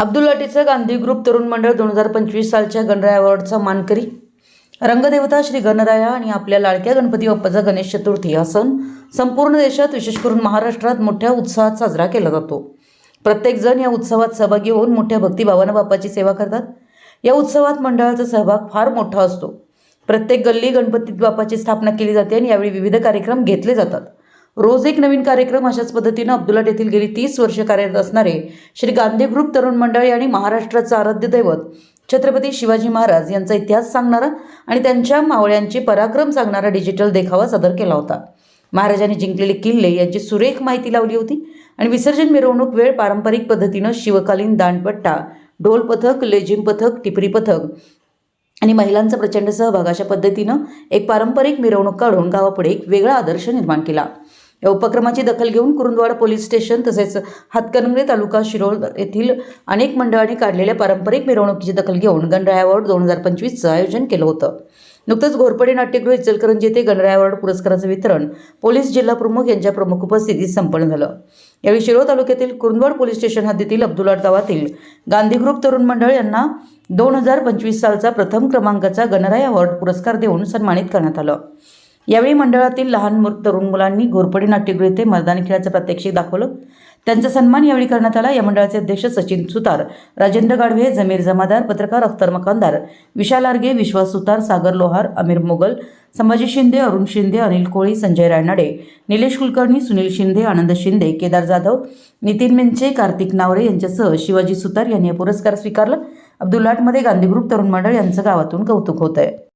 Abdul लाटीचं Gandhi group तरुण मंडळ दोन हजार पंचवीस सालच्या गणराय अवॉर्डचा मानकरी रंगदेवता श्री गणराया आणि आपल्या लाडक्या गणपती बाप्पाचा गणेश चतुर्थी हा सण संपूर्ण देशात विशेष करून महाराष्ट्रात मोठ्या उत्साहात साजरा केला जातो. प्रत्येकजण या उत्सवात सहभागी होऊन मोठ्या भक्तीभावानं बाप्पाची सेवा करतात. या उत्सवात मंडळाचा सहभाग फार मोठा असतो. प्रत्येक गल्ली गणपती बाप्पाची स्थापना केली जाते आणि यावेळी विविध कार्यक्रम घेतले जातात. रोज एक नवीन कार्यक्रम अशाच पद्धतीनं अब्दुलाट येथील गेली तीस वर्ष कार्यरत असणारे श्री गांधी ग्रुप तरुण मंडळी आणि महाराष्ट्राचं आराध्य दैवत छत्रपती शिवाजी महाराज यांचा इतिहास सांगणारा आणि त्यांच्या मावळ्यांचे पराक्रम सांगणारा डिजिटल देखावा सादर केला होता. महाराजांनी जिंकलेले किल्ले यांची सुरेख माहिती लावली होती आणि विसर्जन मिरवणूक वेळ पारंपरिक पद्धतीनं शिवकालीन दांडपट्टा ढोल पथक लेझिम पथक टिपरी पथक आणि महिलांचा प्रचंड सहभाग अशा पद्धतीनं एक पारंपरिक मिरवणूक काढून गावापुढे एक वेगळा आदर्श निर्माण केला. या उपक्रमाची दखल घेऊन कुरुंदवाड पोलीस स्टेशन तसेच हातकणंगले तालुका शिरोळ येथील अनेक मंडळांनी काढलेल्या पारंपरिक मिरवणुकीची दखल घेऊन गणराय दोन हजार पंचवीसचं आयोजन केलं होतं. नुकतंच घोरपडे नाट्यगृह इचलकरंजी येथे गणराय अवॉर्ड पुरस्काराचं वितरण पोलीस जिल्हा प्रमुख यांच्या प्रमुख उपस्थितीत संपन्न झालं. यावेळी शिरोळ तालुक्यातील कुरुंदवाड पोलीस स्टेशन हद्दीतील अब्दुलाट गावातील गांधी ग्रुप तरुण मंडळ यांना दोन हजार पंचवीस सालचा प्रथम क्रमांकाचा गणराय अवॉर्ड पुरस्कार देऊन सन्मानित करण्यात आलं. यावेळी मंडळातील लहान मु- तरुण मुलांनी घोरपडी नाट्यगृह येथे मैदानी खेळाचं प्रात्यक्षिक दाखवलं. त्यांचा सन्मान यावेळी करण्यात आला. या मंडळाचे अध्यक्ष सचिन सुतार राजेंद्र गाढवे जमीर जमादार पत्रकार अख्तर मकानदार विशाल आर्गे विश्वास सुतार सागर लोहार अमीर मोगल संभाजी शिंदे अरुण शिंदे अनिल कोळी संजय रायनाडे निलेश कुलकर्णी सुनील शिंदे आनंद शिंदे केदार जाधव नितीन मेंचे कार्तिक नावरे यांच्यासह शिवाजी सुतार यांनी हा पुरस्कार स्वीकारला. अब्दुल्लाटमध्ये गांधी ग्रुप तरुण मंडळ यांचं गावातून कौतुक होत आहे